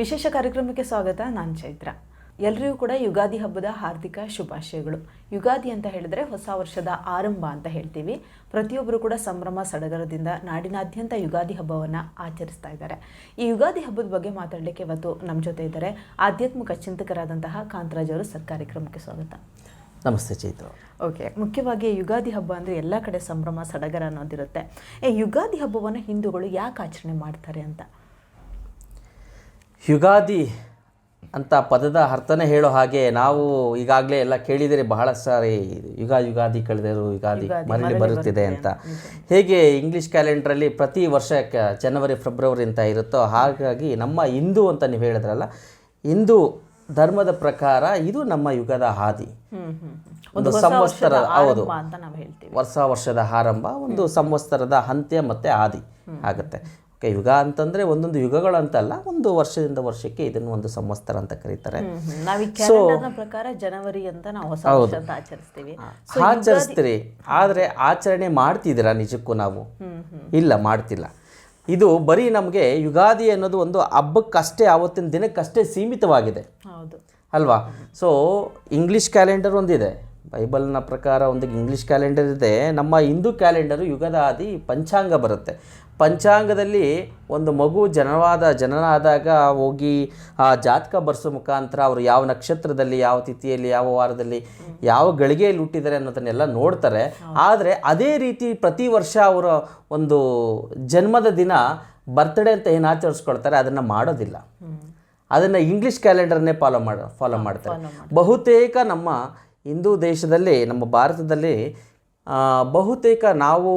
ವಿಶೇಷ ಕಾರ್ಯಕ್ರಮಕ್ಕೆ ಸ್ವಾಗತ ನಾನು ಚೈತ್ರ. ಎಲ್ಲರಿಗೂ ಕೂಡ ಯುಗಾದಿ ಹಬ್ಬದ ಹಾರ್ದಿಕ ಶುಭಾಶಯಗಳು. ಯುಗಾದಿ ಅಂತ ಹೇಳಿದ್ರೆ ಹೊಸ ವರ್ಷದ ಆರಂಭ ಅಂತ ಹೇಳ್ತೀವಿ. ಪ್ರತಿಯೊಬ್ಬರು ಕೂಡ ಸಂಭ್ರಮ ಸಡಗರದಿಂದ ನಾಡಿನಾದ್ಯಂತ ಯುಗಾದಿ ಹಬ್ಬವನ್ನು ಆಚರಿಸ್ತಾ ಇದ್ದಾರೆ. ಈ ಯುಗಾದಿ ಹಬ್ಬದ ಬಗ್ಗೆ ಮಾತಾಡಲಿಕ್ಕೆ ಇವತ್ತು ನಮ್ಮ ಜೊತೆ ಇದ್ದಾರೆ ಆಧ್ಯಾತ್ಮಿಕ ಚಿಂತಕರಾದಂತಹ ಕಾಂತರಾಜ್ ಅವರು ಸರ್ ಕಾರ್ಯಕ್ರಮಕ್ಕೆ ಸ್ವಾಗತ. ನಮಸ್ತೆ ಚೈತ್ರ. ಓಕೆ ಮುಖ್ಯವಾಗಿ ಯುಗಾದಿ ಹಬ್ಬ ಅಂದರೆ ಎಲ್ಲ ಕಡೆ ಸಂಭ್ರಮ ಸಡಗರ ಅನ್ನೋದಿರುತ್ತೆ. ಏ ಯುಗಾದಿ ಹಬ್ಬವನ್ನು ಹಿಂದೂಗಳು ಯಾಕೆ ಆಚರಣೆ ಮಾಡ್ತಾರೆ ಅಂತ? ಯುಗಾದಿ ಅಂತ ಪದದ ಅರ್ಥನೇ ಹೇಳೋ ಹಾಗೆ ನಾವು ಈಗಾಗಲೇ ಎಲ್ಲ ಕೇಳಿದರೆ ಬಹಳ ಸಾರಿ ಯುಗ ಯುಗಾದಿ ಕಳೆದರು ಯುಗಾದಿ ಮರಳಿ ಬರುತ್ತಿದೆ ಅಂತ. ಹೇಗೆ ಇಂಗ್ಲಿಷ್ ಕ್ಯಾಲೆಂಡ್ರಲ್ಲಿ ಪ್ರತಿ ವರ್ಷ ಜನವರಿ ಫೆಬ್ರವರಿ ಅಂತ ಇರುತ್ತೋ ಹಾಗಾಗಿ ನಮ್ಮ ಹಿಂದೂ ಅಂತ ನೀವು ಹೇಳಿದ್ರಲ್ಲ ಹಿಂದೂ ಧರ್ಮದ ಪ್ರಕಾರ ಇದು ನಮ್ಮ ಯುಗದ ಹಾದಿ. ಒಂದು ಸಂವತ್ಸರ ಹೌದು. ವರ್ಷ ವರ್ಷದ ಆರಂಭ ಒಂದು ಸಂವತ್ಸರದ ಅಂತ್ಯ ಮತ್ತೆ ಆದಿ ಆಗುತ್ತೆ. ಯುಗ ಅಂತಂದ್ರೆ ಒಂದೊಂದು ಯುಗಗಳು ಅಂತಲ್ಲ ಒಂದು ವರ್ಷದಿಂದ ವರ್ಷಕ್ಕೆ ಇದನ್ನು ಒಂದು ಸಂವತ್ಸರ ಅಂತ ಕರೀತಾರೆ. ಪ್ರಕಾರ ಜನವರಿ ಅಂತ ನಾವು ಆಚರಿಸ್ತೀವಿ. ಆಚರಿಸ್ತೀರಿ. ಆದರೆ ಆಚರಣೆ ಮಾಡ್ತಿದ್ದೀರಾ ನಿಜಕ್ಕೂ ನಾವು? ಇಲ್ಲ ಮಾಡ್ತಿಲ್ಲ. ಇದು ಬರೀ ನಮಗೆ ಯುಗಾದಿ ಅನ್ನೋದು ಒಂದು ಹಬ್ಬಕ್ಕಷ್ಟೇ ಆವತ್ತಿನ ದಿನಕ್ಕಷ್ಟೇ ಸೀಮಿತವಾಗಿದೆ. ಹೌದು. ಅಲ್ವಾ? ಸೊ ಇಂಗ್ಲಿಷ್ ಕ್ಯಾಲೆಂಡರ್ ಒಂದಿದೆ. ಬೈಬಲ್ನ ಪ್ರಕಾರ ಒಂದು ಇಂಗ್ಲೀಷ್ ಕ್ಯಾಲೆಂಡರ್ ಇದೆ. ನಮ್ಮ ಹಿಂದೂ ಕ್ಯಾಲೆಂಡರು ಯುಗದಾದಿ ಪಂಚಾಂಗ ಬರುತ್ತೆ. ಪಂಚಾಂಗದಲ್ಲಿ ಒಂದು ಮಗು ಜನವಾದ ಜನನ ಆದಾಗ ಹೋಗಿ ಆ ಜಾತಕ ಬರೆಸೋ ಮುಖಾಂತರ ಅವರು ಯಾವ ನಕ್ಷತ್ರದಲ್ಲಿ ಯಾವ ತಿಥಿಯಲ್ಲಿ ಯಾವ ವಾರದಲ್ಲಿ ಯಾವ ಗಳಿಗೆಯಲ್ಲಿ ಹುಟ್ಟಿದ್ದಾರೆ ಅನ್ನೋದನ್ನೆಲ್ಲ ನೋಡ್ತಾರೆ. ಆದರೆ ಅದೇ ರೀತಿ ಪ್ರತಿ ವರ್ಷ ಅವರ ಒಂದು ಜನ್ಮದ ದಿನ ಬರ್ತ್ಡೇ ಅಂತ ಏನು ಆಚರಿಸ್ಕೊಳ್ತಾರೆ ಅದನ್ನು ಮಾಡೋದಿಲ್ಲ. ಅದನ್ನು ಇಂಗ್ಲೀಷ್ ಕ್ಯಾಲೆಂಡರ್ನೇ ಫಾಲೋ ಮಾಡ ಫಾಲೋ ಮಾಡ್ತಾರೆ. ಬಹುತೇಕ ನಮ್ಮ ಹಿಂದೂ ದೇಶದಲ್ಲಿ ನಮ್ಮ ಭಾರತದಲ್ಲಿ ಬಹುತೇಕ ನಾವು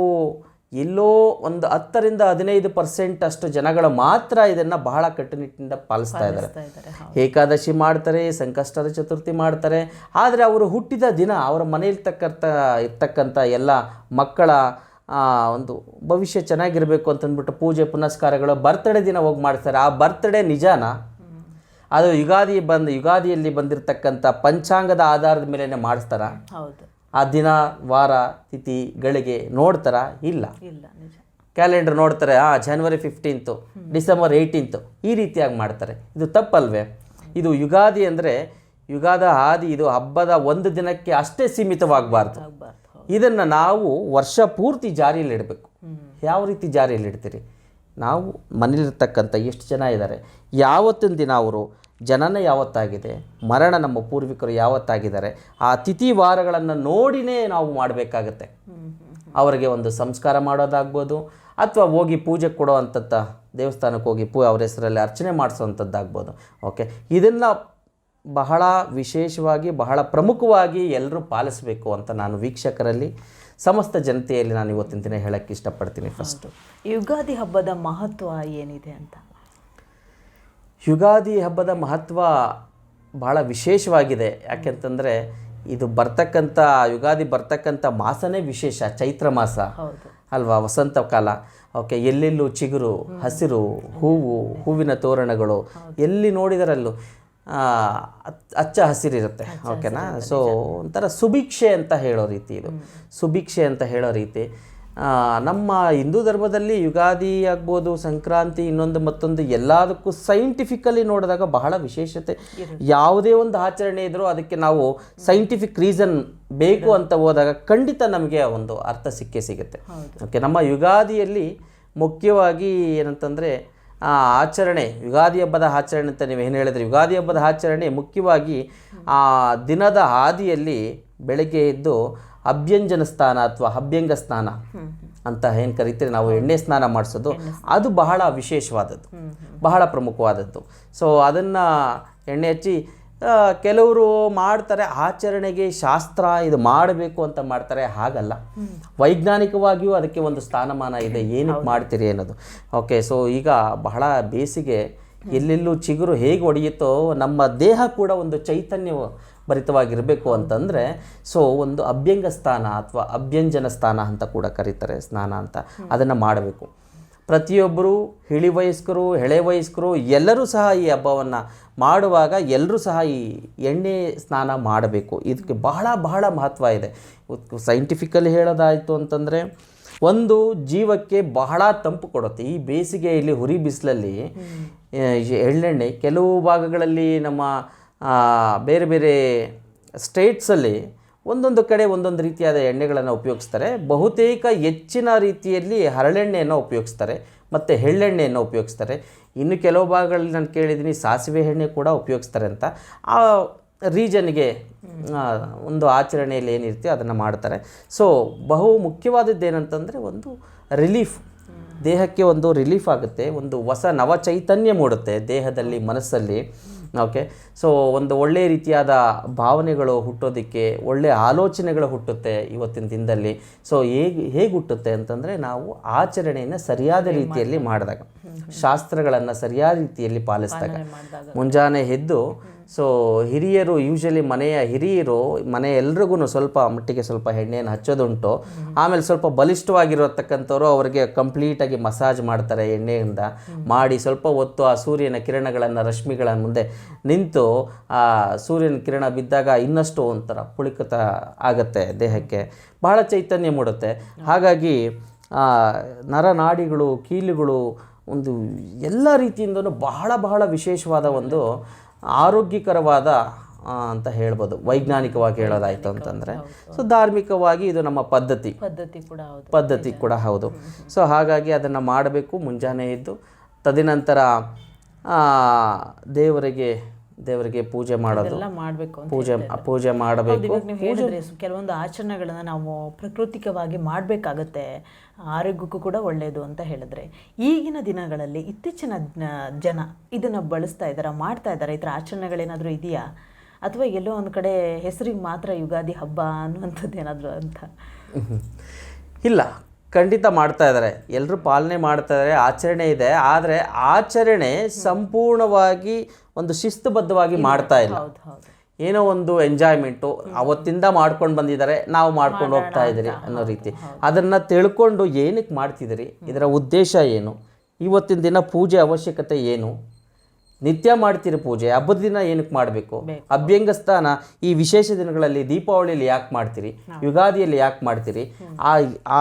ಎಲ್ಲೋ ಒಂದು ಹತ್ತರಿಂದ ಹದಿನೈದು ಪರ್ಸೆಂಟ್ ಅಷ್ಟು ಜನಗಳು ಮಾತ್ರ ಇದನ್ನು ಬಹಳ ಕಟ್ಟುನಿಟ್ಟಿನಿಂದ ಪಾಲಿಸ್ತಾ ಇದ್ದಾರೆ. ಏಕಾದಶಿ ಮಾಡ್ತಾರೆ ಸಂಕಷ್ಟದ ಚತುರ್ಥಿ ಮಾಡ್ತಾರೆ. ಆದರೆ ಅವರು ಹುಟ್ಟಿದ ದಿನ ಅವರ ಮನೆಯಲ್ಲಿರ್ತಕ್ಕಂಥ ಇರ್ತಕ್ಕಂಥ ಎಲ್ಲ ಮಕ್ಕಳ ಒಂದು ಭವಿಷ್ಯ ಚೆನ್ನಾಗಿರಬೇಕು ಅಂತಂದ್ಬಿಟ್ಟು ಪೂಜೆ ಪುನಸ್ಕಾರಗಳು ಬರ್ತ್ಡೇ ದಿನ ಹೋಗಿ ಮಾಡ್ತಾರೆ ಆ ಬರ್ತ್ಡೇ ನಿಜಾನ? ಅದು ಯುಗಾದಿ ಬಂದು ಯುಗಾದಿಯಲ್ಲಿ ಬಂದಿರತಕ್ಕಂಥ ಪಂಚಾಂಗದ ಆಧಾರದ ಮೇಲೆ ಮಾಡಿಸ್ತಾರ? ಹೌದು. ಆ ದಿನ ವಾರ ತಿಥಿ ಗಳಿಗೆ ನೋಡ್ತಾರ? ಇಲ್ಲ. ಇಲ್ಲ ನಿಜ. ಕ್ಯಾಲೆಂಡರ್ ನೋಡ್ತಾರೆ ಆ ಜನವರಿ ಫಿಫ್ಟೀನ್ತು ಡಿಸೆಂಬರ್ ಏಯ್ಟೀನ್ತು ಈ ರೀತಿಯಾಗಿ ಮಾಡ್ತಾರೆ. ಇದು ತಪ್ಪಲ್ವೇ? ಇದು ಯುಗಾದಿ ಅಂದರೆ ಯುಗಾದ ಹಾದಿ ಇದು ಹಬ್ಬದ ಒಂದು ದಿನಕ್ಕೆ ಅಷ್ಟೇ ಸೀಮಿತವಾಗಬಾರ್ದು. ಇದನ್ನು ನಾವು ವರ್ಷ ಪೂರ್ತಿ ಜಾರಿಯಲ್ಲಿಡಬೇಕು ಯಾವ ರೀತಿ ಜಾರಿಯಲ್ಲಿ ಇಡ್ತೀರಿ? ನಾವು ಮನೇಲಿರ್ತಕ್ಕಂಥ ಎಷ್ಟು ಜನ ಇದ್ದಾರೆ? ಯಾವತ್ತಿನ ದಿನ ಅವರು ಜನನ ಯಾವತ್ತಾಗಿದೆ, ಮರಣ ನಮ್ಮ ಪೂರ್ವಿಕರು ಯಾವತ್ತಾಗಿದ್ದಾರೆ, ಆ ತಿಥಿ ವಾರಗಳನ್ನು ನೋಡಿನೇ ನಾವು ಮಾಡಬೇಕಾಗತ್ತೆ. ಅವರಿಗೆ ಒಂದು ಸಂಸ್ಕಾರ ಮಾಡೋದಾಗ್ಬೋದು, ಅಥವಾ ಹೋಗಿ ಪೂಜೆ ಕೊಡೋ ಅಂಥದ್ದು ದೇವಸ್ಥಾನಕ್ಕೆ ಹೋಗಿ ಪೂ, ಅವ್ರ ಹೆಸರಲ್ಲಿ ಅರ್ಚನೆ ಮಾಡಿಸೋವಂಥದ್ದಾಗ್ಬೋದು, ಓಕೆ? ಇದನ್ನು ಬಹಳ ವಿಶೇಷವಾಗಿ, ಬಹಳ ಪ್ರಮುಖವಾಗಿ ಎಲ್ಲರೂ ಪಾಲಿಸಬೇಕು ಅಂತ ನಾನು ವೀಕ್ಷಕರಲ್ಲಿ, ಸಮಸ್ತ ಜನತೆಯಲ್ಲಿ ನಾನು ಇವತ್ತಿನ ದಿನ ಹೇಳಕ್ಕೆ ಇಷ್ಟಪಡ್ತೀನಿ ಫಸ್ಟು ಯುಗಾದಿ ಹಬ್ಬದ ಮಹತ್ವ ಏನಿದೆ ಅಂತ? ಯುಗಾದಿ ಹಬ್ಬದ ಮಹತ್ವ ಬಹಳ ವಿಶೇಷವಾಗಿದೆ. ಯಾಕೆಂತಂದರೆ ಇದು ಬರ್ತಕ್ಕಂಥ ಯುಗಾದಿ ಬರ್ತಕ್ಕಂಥ ಮಾಸನೇ ವಿಶೇಷ ಚೈತ್ರ ಮಾಸ. ಅಲ್ವಾ? ವಸಂತ ಕಾಲ. ಓಕೆ ಎಲ್ಲೆಲ್ಲೂ ಚಿಗುರು ಹಸಿರು ಹೂವು ಹೂವಿನ ತೋರಣಗಳು ಎಲ್ಲಿ ನೋಡಿದರಲ್ಲೂ ಹಚ್ಚ ಹಸಿರಿರುತ್ತೆ. ಓಕೆನಾ? ಸೊ ಒಂಥರ ಸುಭಿಕ್ಷೆ ಅಂತ ಹೇಳೋ ರೀತಿ ಇದು. ಸುಭಿಕ್ಷೆ ಅಂತ ಹೇಳೋ ರೀತಿ. ನಮ್ಮ ಹಿಂದೂ ಧರ್ಮದಲ್ಲಿ ಯುಗಾದಿ ಆಗ್ಬೋದು ಸಂಕ್ರಾಂತಿ ಇನ್ನೊಂದು ಮತ್ತೊಂದು ಎಲ್ಲದಕ್ಕೂ ಸೈಂಟಿಫಿಕಲಿ ನೋಡಿದಾಗ ಬಹಳ ವಿಶೇಷತೆ. ಯಾವುದೇ ಒಂದು ಆಚರಣೆ ಇದ್ದರೂ ಅದಕ್ಕೆ ನಾವು ಸೈಂಟಿಫಿಕ್ ರೀಸನ್ ಬೇಕು ಅಂತ ಹೋದಾಗ ಖಂಡಿತ ನಮಗೆ ಒಂದು ಅರ್ಥ ಸಿಕ್ಕೇ ಸಿಗುತ್ತೆ. ಓಕೆ ನಮ್ಮ ಯುಗಾದಿಯಲ್ಲಿ ಮುಖ್ಯವಾಗಿ ಏನಂತಂದರೆ ಆ ಆಚರಣೆ ಯುಗಾದಿ ಹಬ್ಬದ ಆಚರಣೆ ಅಂತ ನೀವು ಏನು ಹೇಳಿದ್ರೆ? ಯುಗಾದಿ ಹಬ್ಬದ ಆಚರಣೆ ಮುಖ್ಯವಾಗಿ ಆ ದಿನದ ಹಾದಿಯಲ್ಲಿ ಬೆಳಗ್ಗೆ ಎದ್ದು ಅಭ್ಯಂಜನ ಸ್ನಾನ ಅಥವಾ ಅಭ್ಯಂಗ ಸ್ನಾನ ಅಂತ ಏನು ಕರಿತೀರಿ? ನಾವು ಎಣ್ಣೆ ಸ್ನಾನ ಮಾಡಿಸೋದು. ಅದು ಬಹಳ ವಿಶೇಷವಾದದ್ದು. ಬಹಳ ಪ್ರಮುಖವಾದದ್ದು. ಸೊ ಅದನ್ನು ಎಣ್ಣೆ ಹಚ್ಚಿ ಕೆಲವರು ಮಾಡ್ತಾರೆ ಆಚರಣೆಗೆ ಶಾಸ್ತ್ರ ಇದು ಮಾಡಬೇಕು ಅಂತ ಮಾಡ್ತಾರೆ ಹಾಗಲ್ಲ. ವೈಜ್ಞಾನಿಕವಾಗಿಯೂ ಅದಕ್ಕೆ ಒಂದು ಸ್ಥಾನಮಾನ ಇದೆ. ಏನಕ್ಕೆ ಮಾಡ್ತೀರಿ ಅನ್ನೋದು. ಓಕೆ ಸೊ ಈಗ ಬಹಳ ಬೇಸಿಗೆ ಎಲ್ಲೆಲ್ಲೂ ಚಿಗುರು ಹೇಗೆ ಒಡೆಯುತ್ತೋ ನಮ್ಮ ದೇಹ ಕೂಡ ಒಂದು ಚೈತನ್ಯ ಭರಿತವಾಗಿರಬೇಕು ಅಂತಂದರೆ ಸೊ ಒಂದು ಅಭ್ಯಂಗ ಸ್ಥಾನ ಅಥವಾ ಅಭ್ಯಂಜನ ಸ್ಥಾನ ಅಂತ ಕೂಡ ಕರೀತಾರೆ ಸ್ನಾನ ಅಂತ. ಅದನ್ನು ಮಾಡಬೇಕು. ಪ್ರತಿಯೊಬ್ಬರು ಹಿಳಿ ವಯಸ್ಕರು ಎಳೆ ವಯಸ್ಕರು ಎಲ್ಲರೂ ಸಹ ಈ ಹಬ್ಬವನ್ನು ಮಾಡುವಾಗ ಎಲ್ಲರೂ ಸಹ ಈ ಎಣ್ಣೆ ಸ್ನಾನ ಮಾಡಬೇಕು. ಇದಕ್ಕೆ ಬಹಳ ಬಹಳ ಮಹತ್ವ ಇದೆ. ಸೈಂಟಿಫಿಕಲಿ ಹೇಳೋದಾಯಿತು ಅಂತಂದರೆ ಒಂದು ಜೀವಕ್ಕೆ ಬಹಳ ತಂಪು ಕೊಡುತ್ತೆ. ಈ ಬೇಸಿಗೆಯಲ್ಲಿ ಹುರಿ ಬಿಸಿಲಲ್ಲಿ ಎಳ್ಳೆಣ್ಣೆ ಕೆಲವು ಭಾಗಗಳಲ್ಲಿ ನಮ್ಮ ಬೇರೆ ಬೇರೆ ಸ್ಟೇಟ್ಸಲ್ಲಿ ಒಂದೊಂದು ಕಡೆ ಒಂದೊಂದು ರೀತಿಯಾದ ಎಣ್ಣೆಗಳನ್ನು ಉಪಯೋಗಿಸ್ತಾರೆ. ಬಹುತೇಕ ಹೆಚ್ಚಿನ ರೀತಿಯಲ್ಲಿ ಹರಳೆಣ್ಣೆಯನ್ನು ಉಪಯೋಗಿಸ್ತಾರೆ. ಮತ್ತು ಎಳ್ಳೆಣ್ಣೆಯನ್ನು ಉಪಯೋಗಿಸ್ತಾರೆ. ಇನ್ನು ಕೆಲವು ಭಾಗಗಳಲ್ಲಿ ನಾನು ಕೇಳಿದ್ದೀನಿ ಸಾಸಿವೆ ಎಣ್ಣೆ ಕೂಡ ಉಪಯೋಗಿಸ್ತಾರೆ ಅಂತ. ಆ ರೀಜನ್ಗೆ ಒಂದು ಆಚರಣೆಯಲ್ಲಿ ಏನಿರುತ್ತೆ ಅದನ್ನು ಮಾಡ್ತಾರೆ. ಸೊ ಬಹು ಮುಖ್ಯವಾದದ್ದು ಏನಂತಂದರೆ ಒಂದು ರಿಲೀಫ್ ದೇಹಕ್ಕೆ ಒಂದು ರಿಲೀಫ್ ಆಗುತ್ತೆ. ಒಂದು ಹೊಸ ನವ ಚೈತನ್ಯ ಮೂಡುತ್ತೆ ದೇಹದಲ್ಲಿ, ಮನಸ್ಸಲ್ಲಿ. ಓಕೆ ಸೊ ಒಂದು ಒಳ್ಳೆಯ ರೀತಿಯಾದ ಭಾವನೆಗಳು ಹುಟ್ಟೋದಕ್ಕೆ ಒಳ್ಳೆಯ ಆಲೋಚನೆಗಳು ಹುಟ್ಟುತ್ತೆ ಇವತ್ತಿನ ದಿನದಲ್ಲಿ. ಸೊ ಹೇಗೆ ಹೇಗೆ ಹುಟ್ಟುತ್ತೆ ಅಂತಂದರೆ ನಾವು ಆಚರಣೆಯನ್ನು ಸರಿಯಾದ ರೀತಿಯಲ್ಲಿ ಮಾಡಿದಾಗ. ಶಾಸ್ತ್ರಗಳನ್ನು ಸರಿಯಾದ ರೀತಿಯಲ್ಲಿ ಪಾಲಿಸಿದಾಗ. ಮುಂಜಾನೆ ಎದ್ದು ಸೊ ಹಿರಿಯರು ಯೂಶಲಿ ಮನೆಯ ಹಿರಿಯರು ಮನೆ ಎಲ್ರಿಗೂ ಸ್ವಲ್ಪ ಮಟ್ಟಿಗೆ ಸ್ವಲ್ಪ ಎಣ್ಣೆಯನ್ನು ಹಚ್ಚೋದುಂಟು. ಆಮೇಲೆ ಸ್ವಲ್ಪ ಬಲಿಷ್ಠವಾಗಿರತಕ್ಕಂಥವ್ರು ಅವರಿಗೆ ಕಂಪ್ಲೀಟಾಗಿ ಮಸಾಜ್ ಮಾಡ್ತಾರೆ ಎಣ್ಣೆಯಿಂದ. ಮಾಡಿ ಸ್ವಲ್ಪ ಹೊತ್ತು ಆ ಸೂರ್ಯನ ಕಿರಣಗಳನ್ನು ರಶ್ಮಿಗಳ ಮುಂದೆ ನಿಂತು ಆ ಸೂರ್ಯನ ಕಿರಣ ಬಿದ್ದಾಗ ಇನ್ನಷ್ಟು ಒಂಥರ ಪುಳಿಕತ ಆಗುತ್ತೆ ದೇಹಕ್ಕೆ. ಬಹಳ ಚೈತನ್ಯ ಮೂಡುತ್ತೆ. ಹಾಗಾಗಿ ನರನಾಡಿಗಳು ಕೀಲುಗಳು ಒಂದು ಎಲ್ಲ ರೀತಿಯಿಂದಲೂ ಬಹಳ ಬಹಳ ವಿಶೇಷವಾದ ಒಂದು ಆರೋಗ್ಯಕರವಾದ ಅಂತ ಹೇಳ್ಬೋದು. ವೈಜ್ಞಾನಿಕವಾಗಿ ಹೇಳೋದಾಯಿತು ಅಂತಂದರೆ. ಸೊ ಧಾರ್ಮಿಕವಾಗಿ ಇದು ನಮ್ಮ ಪದ್ಧತಿ. ಪದ್ಧತಿ ಕೂಡ ಹೌದು. ಪದ್ಧತಿ ಕೂಡ ಹೌದು. ಸೊ ಹಾಗಾಗಿ ಅದನ್ನು ಮಾಡಬೇಕು. ಮುಂಜಾನೆ ಇದ್ದು ತದನಂತರ ದೇವರಿಗೆ ದೇವರಿಗೆ ಪೂಜೆ ಮಾಡೋದು ಎಲ್ಲ ಮಾಡಬೇಕು ಪೂಜೆ ಪೂಜೆ ಮಾಡಬೇಕು. ನೀವು ಹೇಳಿದ್ರಿ ಕೆಲವೊಂದು ಆಚರಣೆಗಳನ್ನ ನಾವು ಪ್ರಕೃತಿಕವಾಗಿ ಮಾಡಬೇಕಾಗತ್ತೆ. ಆರೋಗ್ಯಕ್ಕೂ ಕೂಡ ಒಳ್ಳೆಯದು ಅಂತ ಹೇಳಿದ್ರೆ. ಈಗಿನ ದಿನಗಳಲ್ಲಿ ಇತ್ತೀಚಿನ ಜನ ಇದನ್ನ ಬಳಸ್ತಾ ಇದ್ದಾರೆ ಮಾಡ್ತಾ ಇದ್ದಾರೆ? ಈ ಥರ ಆಚರಣೆಗಳೇನಾದರೂ ಇದೆಯಾ? ಅಥವಾ ಎಲ್ಲೋ ಒಂದು ಕಡೆ ಹೆಸರಿಗೆ ಮಾತ್ರ ಯುಗಾದಿ ಹಬ್ಬ ಅನ್ನುವಂಥದ್ದು ಏನಾದರೂ ಅಂತ? ಇಲ್ಲ. ಖಂಡಿತ ಮಾಡ್ತಾ ಇದ್ದಾರೆ. ಎಲ್ಲರೂ ಪಾಲನೆ ಮಾಡ್ತಾ ಇದ್ದಾರೆ. ಆಚರಣೆ ಇದೆ. ಆದರೆ ಆಚರಣೆ ಸಂಪೂರ್ಣವಾಗಿ ಒಂದು ಶಿಸ್ತುಬದ್ಧವಾಗಿ ಮಾಡ್ತಾ ಇಲ್ಲ. ಏನೋ ಒಂದು ಎಂಜಾಯ್ಮೆಂಟು ಅವತ್ತಿಂದ ಮಾಡ್ಕೊಂಡು ಬಂದಿದ್ದಾರೆ. ನಾವು ಮಾಡ್ಕೊಂಡು ಹೋಗ್ತಾ ಇದ್ದೀರಿ ಅನ್ನೋ ರೀತಿ. ಅದನ್ನು ತಿಳ್ಕೊಂಡು ಏನಕ್ಕೆ ಮಾಡ್ತಿದ್ದೀರಿ? ಇದರ ಉದ್ದೇಶ ಏನು? ಇವತ್ತಿನ ದಿನ ಪೂಜೆ ಅವಶ್ಯಕತೆ ಏನು? ನಿತ್ಯ ಮಾಡ್ತೀರಿ ಪೂಜೆ. ಹಬ್ಬದ ದಿನ ಏನಕ್ಕೆ ಮಾಡಬೇಕು? ಅಭ್ಯಂಗ ಸ್ಥಾನ ಈ ವಿಶೇಷ ದಿನಗಳಲ್ಲಿ ದೀಪಾವಳಿಯಲ್ಲಿ ಯಾಕೆ ಮಾಡ್ತೀರಿ? ಯುಗಾದಿಯಲ್ಲಿ ಯಾಕೆ ಮಾಡ್ತೀರಿ? ಆ ಆ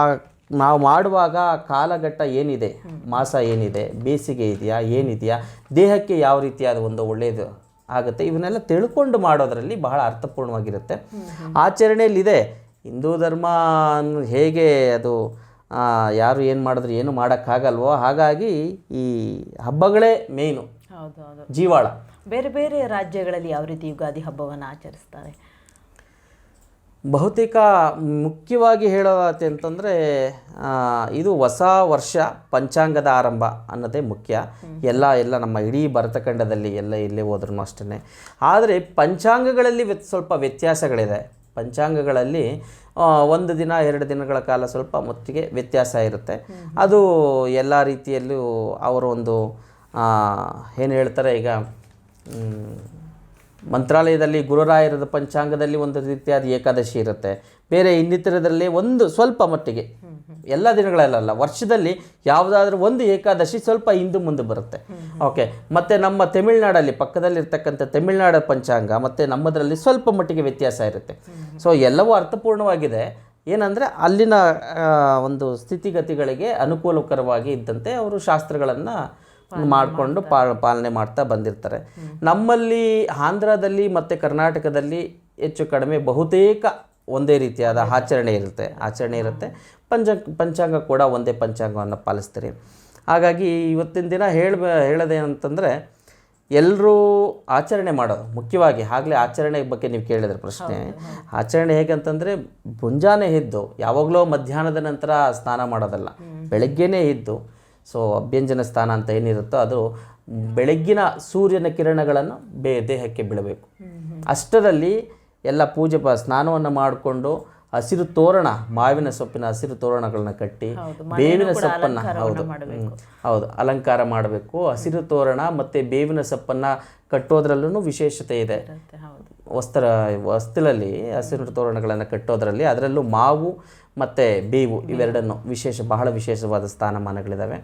ನಾವು ಮಾಡುವಾಗ ಕಾಲಘಟ್ಟ ಏನಿದೆ? ಮಾಸ ಏನಿದೆ? ಬೇಸಿಗೆ ಇದೆಯಾ? ಏನಿದೆಯಾ? ದೇಹಕ್ಕೆ ಯಾವ ರೀತಿಯಾದ ಒಂದು ಒಳ್ಳೆಯದು ಆಗುತ್ತೆ? ಇವನ್ನೆಲ್ಲ ತಿಳ್ಕೊಂಡು ಮಾಡೋದರಲ್ಲಿ ಬಹಳ ಅರ್ಥಪೂರ್ಣವಾಗಿರುತ್ತೆ. ಆಚರಣೆಯಲ್ಲಿದೆ ಹಿಂದೂ ಧರ್ಮ ಹೇಗೆ ಅದು ಯಾರು ಏನು ಮಾಡಿದ್ರು ಏನು ಮಾಡೋಕ್ಕಾಗಲ್ವೋ ಹಾಗಾಗಿ ಈ ಹಬ್ಬಗಳೇ ಮೇಯ್ನು ಜೀವಾಳ. ಬೇರೆ ಬೇರೆ ರಾಜ್ಯಗಳಲ್ಲಿ ಯಾವ ರೀತಿ ಯುಗಾದಿ ಹಬ್ಬವನ್ನು ಆಚರಿಸ್ತಾರೆ? ಬಹುತೇಕ ಮುಖ್ಯವಾಗಿ ಹೇಳೋದಾತಿ ಅಂತಂದರೆ ಇದು ಹೊಸ ವರ್ಷ ಪಂಚಾಂಗದ ಆರಂಭ ಅನ್ನೋದೇ ಮುಖ್ಯ. ಎಲ್ಲ ಎಲ್ಲ ನಮ್ಮ ಇಡೀ ಭರತಖಂಡದಲ್ಲಿ ಎಲ್ಲ ಎಲ್ಲೇ ಹೋದ್ರೂ ಅಷ್ಟೇ ಆದರೆ ಪಂಚಾಂಗಗಳಲ್ಲಿ ಸ್ವಲ್ಪ ವ್ಯತ್ಯಾಸಗಳಿದೆ. ಪಂಚಾಂಗಗಳಲ್ಲಿ ಒಂದು ದಿನ ಎರಡು ದಿನಗಳ ಕಾಲ ಸ್ವಲ್ಪ ಮೊತ್ತಿಗೆ ವ್ಯತ್ಯಾಸ ಇರುತ್ತೆ. ಅದು ಎಲ್ಲ ರೀತಿಯಲ್ಲೂ ಅವರ ಒಂದು ಏನು ಹೇಳ್ತಾರೆ ಈಗ ಮಂತ್ರಾಲಯದಲ್ಲಿ ಗುರುರಾಯರದ ಪಂಚಾಂಗದಲ್ಲಿ ಒಂದು ರೀತಿಯಾದ ಏಕಾದಶಿ ಇರುತ್ತೆ. ಬೇರೆ ಇನ್ನಿತರದಲ್ಲಿ ಒಂದು ಸ್ವಲ್ಪ ಮಟ್ಟಿಗೆ. ಎಲ್ಲ ದಿನಗಳಲ್ಲ ವರ್ಷದಲ್ಲಿ ಯಾವುದಾದ್ರೂ ಒಂದು ಏಕಾದಶಿ ಸ್ವಲ್ಪ ಹಿಂದೆ ಮುಂದೆ ಬರುತ್ತೆ. ಓಕೆ ಮತ್ತು ನಮ್ಮ ತಮಿಳ್ನಾಡಲ್ಲಿ ಪಕ್ಕದಲ್ಲಿರ್ತಕ್ಕಂಥ ತಮಿಳ್ನಾಡ ಪಂಚಾಂಗ ಮತ್ತು ನಮ್ಮದರಲ್ಲಿ ಸ್ವಲ್ಪ ಮಟ್ಟಿಗೆ ವ್ಯತ್ಯಾಸ ಇರುತ್ತೆ. ಸೊ ಎಲ್ಲವೂ ಅರ್ಥಪೂರ್ಣವಾಗಿದೆ. ಏನಂದರೆ ಅಲ್ಲಿನ ಒಂದು ಸ್ಥಿತಿಗತಿಗಳಿಗೆ ಅನುಕೂಲಕರವಾಗಿ ಇದ್ದಂತೆ ಅವರು ಶಾಸ್ತ್ರಗಳನ್ನು ಮಾಡಿಕೊಂಡು ಪಾಲನೆ ಮಾಡ್ತಾ ಬಂದಿರ್ತಾರೆ. ನಮ್ಮಲ್ಲಿ ಆಂಧ್ರದಲ್ಲಿ ಮತ್ತು ಕರ್ನಾಟಕದಲ್ಲಿ ಹೆಚ್ಚು ಕಡಿಮೆ ಬಹುತೇಕ ಒಂದೇ ರೀತಿಯಾದ ಆಚರಣೆ ಇರುತ್ತೆ. ಆಚರಣೆ ಇರುತ್ತೆ. ಪಂಚ ಪಂಚಾಂಗ ಕೂಡ ಒಂದೇ ಪಂಚಾಂಗವನ್ನು ಪಾಲಿಸ್ತೀರಿ. ಹಾಗಾಗಿ ಇವತ್ತಿನ ದಿನ ಹೇಳ ಹೇಳೋದೇನಂತಂದರೆ ಎಲ್ಲರೂ ಆಚರಣೆ ಮಾಡೋದು ಮುಖ್ಯವಾಗಿ ಆಗಲೇ ಆಚರಣೆ ಬಗ್ಗೆ ನೀವು ಕೇಳಿದ್ರೆ ಪ್ರಶ್ನೆ. ಆಚರಣೆ ಹೇಗಂತಂದರೆ ಮುಂಜಾನೆ ಎದ್ದು ಯಾವಾಗಲೋ ಮಧ್ಯಾಹ್ನದ ನಂತರ ಸ್ನಾನ ಮಾಡೋದಲ್ಲ ಬೆಳಗ್ಗೆನೇ ಎದ್ದು ಸೊ ಅಭ್ಯಂಜನ ಸ್ಥಾನ ಅಂತ ಏನಿರುತ್ತೋ ಅದು ಬೆಳಗ್ಗಿನ ಸೂರ್ಯನ ಕಿರಣಗಳನ್ನು ಬೇ ದೇಹಕ್ಕೆ ಬೀಳಬೇಕು ಅಷ್ಟರಲ್ಲಿ ಎಲ್ಲ ಪೂಜೆ ಪ ಸ್ನಾನವನ್ನು ಮಾಡಿಕೊಂಡು ಹಸಿರು ತೋರಣ ಮಾವಿನ ಸೊಪ್ಪಿನ ಹಸಿರು ತೋರಣಗಳನ್ನ ಕಟ್ಟಿ ಬೇವಿನ ಸೊಪ್ಪನ್ನು ಹೌದು. ಹೌದು ಅಲಂಕಾರ ಮಾಡಬೇಕು. ಹಸಿರು ತೋರಣ ಮತ್ತು ಬೇವಿನ ಸೊಪ್ಪನ್ನು ಕಟ್ಟೋದ್ರಲ್ಲೂ ವಿಶೇಷತೆ ಇದೆ. ವಸ್ತ್ರ ವಸ್ತಿಲಲ್ಲಿ ಹಸಿರು ತೋರಣಗಳನ್ನು ಕಟ್ಟೋದ್ರಲ್ಲಿ ಅದರಲ್ಲೂ ಮಾವು ಮತ್ತು ಬೇವು ಇವೆರಡನ್ನು ವಿಶೇಷ ಬಹಳ ವಿಶೇಷವಾದ ಸ್ಥಾನಮಾನಗಳಿದ್ದಾವೆ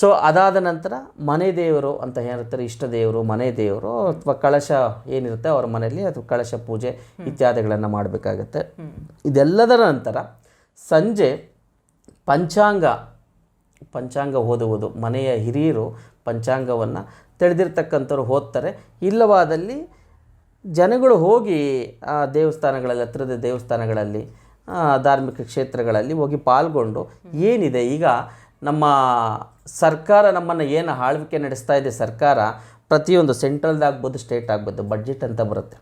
ಸೊ ಅದಾದ ನಂತರ ಮನೆ ದೇವರು ಅಂತ ಹೇಳ್ತಾರೆ ಇಷ್ಟ ದೇವರು ಮನೆ ದೇವರು ಅಥವಾ ಕಳಶ ಏನಿರುತ್ತೆ ಅವರ ಮನೆಯಲ್ಲಿ ಅಥವಾ ಕಳಶ ಪೂಜೆ ಇತ್ಯಾದಿಗಳನ್ನು ಮಾಡಬೇಕಾಗತ್ತೆ. ಇದೆಲ್ಲದರ ನಂತರ ಸಂಜೆ ಪಂಚಾಂಗ ಪಂಚಾಂಗ ಓದುವುದು. ಮನೆಯ ಹಿರಿಯರು ಪಂಚಾಂಗವನ್ನು ತಿಳಿದಿರ್ತಕ್ಕಂಥವ್ರು ಓದ್ತಾರೆ. ಇಲ್ಲವಾದಲ್ಲಿ ಜನಗಳು ಹೋಗಿ ಆ ದೇವಸ್ಥಾನಗಳಲ್ಲಿ ಹತ್ತಿರದ ದೇವಸ್ಥಾನಗಳಲ್ಲಿ ಧಾರ್ಮಿಕ ಕ್ಷೇತ್ರಗಳಲ್ಲಿ ಹೋಗಿ ಪಾಲ್ಗೊಂಡು ಏನಿದೆ? ಈಗ ನಮ್ಮ ಸರ್ಕಾರ ನಮ್ಮನ್ನು ಏನು ಆಳ್ವಿಕೆ ನಡೆಸ್ತಾ ಇದೆ? ಸರ್ಕಾರ ಪ್ರತಿಯೊಂದು ಸೆಂಟ್ರಲ್ದಾಗ್ಬೋದು ಸ್ಟೇಟ್ ಆಗ್ಬೋದು ಬಡ್ಜೆಟ್ ಅಂತ ಬರುತ್ತೆ.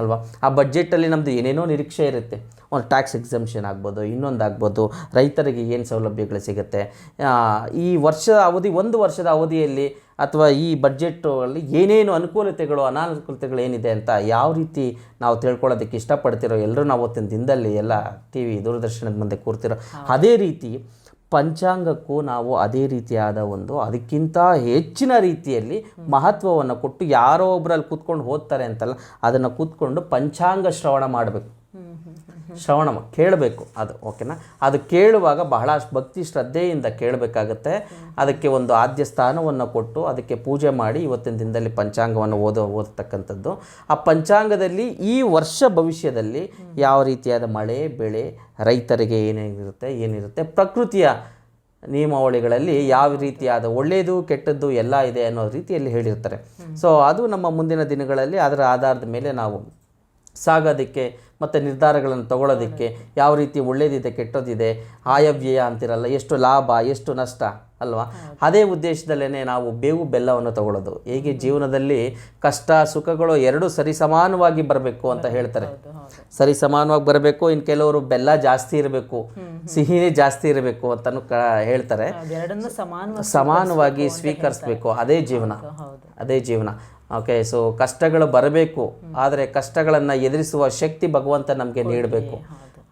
ಅಲ್ವಾ? ಆ ಬಡ್ಜೆಟಲ್ಲಿ ನಮ್ಮದು ಏನೇನೋ ನಿರೀಕ್ಷೆ ಇರುತ್ತೆ. ಒಂದು ಟ್ಯಾಕ್ಸ್ ಎಕ್ಸಮ್ಷನ್ ಆಗ್ಬೋದು ಇನ್ನೊಂದು ಆಗ್ಬೋದು ರೈತರಿಗೆ ಏನು ಸೌಲಭ್ಯಗಳು ಸಿಗುತ್ತೆ? ಈ ವರ್ಷದ ಅವಧಿ ಒಂದು ವರ್ಷದ ಅವಧಿಯಲ್ಲಿ ಅಥವಾ ಈ ಬಡ್ಜೆಟ್ಟಲ್ಲಿ ಏನೇನು ಅನುಕೂಲತೆಗಳು ಅನಾನುಕೂಲತೆಗಳು ಏನಿದೆ ಅಂತ ಯಾವ ರೀತಿ ನಾವು ತಿಳ್ಕೊಳ್ಳೋದಕ್ಕೆ ಇಷ್ಟಪಡ್ತಿರೋ ಎಲ್ಲರೂ ನಾವು ಅವತ್ತಿನ ದಿನದಲ್ಲಿ ಎಲ್ಲ ಟಿ ವಿ ದೂರದರ್ಶನದ ಮುಂದೆ ಕೂರ್ತಿರೋ ಅದೇ ರೀತಿ ಪಂಚಾಂಗಕ್ಕೂ ನಾವು ಅದೇ ರೀತಿಯಾದ ಒಂದು ಅದಕ್ಕಿಂತ ಹೆಚ್ಚಿನ ರೀತಿಯಲ್ಲಿ ಮಹತ್ವವನ್ನು ಕೊಟ್ಟು ಯಾರೋ ಒಬ್ಬರಲ್ಲಿ ಕೂತ್ಕೊಂಡು ಓದ್ತಾರೆ ಅಂತಲ್ಲ ಅದನ್ನು ಕೂತ್ಕೊಂಡು ಪಂಚಾಂಗ ಶ್ರವಣ ಮಾಡಬೇಕು. ಶ್ರವಣ ಮಾ- ಕೇಳಬೇಕು. ಅದು ಓಕೆನಾ ಅದು ಕೇಳುವಾಗ ಬಹಳ ಭಕ್ತಿ ಶ್ರದ್ಧೆಯಿಂದ ಕೇಳಬೇಕಾಗತ್ತೆ. ಅದಕ್ಕೆ ಒಂದು ಆದ್ಯ ಸ್ಥಾನವನ್ನು ಕೊಟ್ಟು ಅದಕ್ಕೆ ಪೂಜೆ ಮಾಡಿ ಇವತ್ತಿನ ದಿನದಲ್ಲಿ ಪಂಚಾಂಗವನ್ನು ಓದೋ ಓದತಕ್ಕಂಥದ್ದು. ಆ ಪಂಚಾಂಗದಲ್ಲಿ ಈ ವರ್ಷ ಭವಿಷ್ಯದಲ್ಲಿ ಯಾವ ರೀತಿಯಾದ ಮಳೆ ಬೆಳೆ ರೈತರಿಗೆ ಏನೇನಿರುತ್ತೆ ಏನಿರುತ್ತೆ ಪ್ರಕೃತಿಯ ನಿಯಮಾವಳಿಗಳಲ್ಲಿ ಯಾವ ರೀತಿಯಾದ ಒಳ್ಳೆಯದು ಕೆಟ್ಟದ್ದು ಎಲ್ಲ ಇದೆ ಅನ್ನೋ ರೀತಿಯಲ್ಲಿ ಹೇಳಿರ್ತಾರೆ. ಸೊ ಅದು ನಮ್ಮ ಮುಂದಿನ ದಿನಗಳಲ್ಲಿ ಅದರ ಆಧಾರದ ಮೇಲೆ ನಾವು ಸಾಗೋದಕ್ಕೆ ಮತ್ತು ನಿರ್ಧಾರಗಳನ್ನು ತಗೊಳ್ಳೋದಕ್ಕೆ ಯಾವ ರೀತಿ ಒಳ್ಳೇದಿದೆ ಕೆಟ್ಟದಿದೆ ಆಯವ್ಯಯ ಅಂತಿರಲ್ಲ ಎಷ್ಟು ಲಾಭ ಎಷ್ಟು ನಷ್ಟ ಅಲ್ವಾ? ಅದೇ ಉದ್ದೇಶದಲ್ಲೇ ನಾವು ಬೇವು ಬೆಲ್ಲವನ್ನು ತಗೊಳ್ಳೋದು. ಹೇಗೆ ಜೀವನದಲ್ಲಿ ಕಷ್ಟ ಸುಖಗಳು ಎರಡೂ ಸರಿಸಮಾನವಾಗಿ ಬರಬೇಕು ಅಂತ ಹೇಳ್ತಾರೆ. ಸರಿಸಮಾನವಾಗಿ ಬರಬೇಕು ಇನ್ನು ಕೆಲವರು ಬೆಲ್ಲ ಜಾಸ್ತಿ ಇರಬೇಕು ಸಿಹಿನೇ ಜಾಸ್ತಿ ಇರಬೇಕು ಅಂತಲೂ ಕ ಹೇಳ್ತಾರೆ. ಸಮಾನವಾಗಿ ಸ್ವೀಕರಿಸಬೇಕು ಅದೇ ಜೀವನ. ಅದೇ ಜೀವನ. ಓಕೆ ಸೊ ಕಷ್ಟಗಳು ಬರಬೇಕು. ಆದರೆ ಕಷ್ಟಗಳನ್ನು ಎದುರಿಸುವ ಶಕ್ತಿ ಭಗವಂತ ನಮಗೆ ನೀಡಬೇಕು.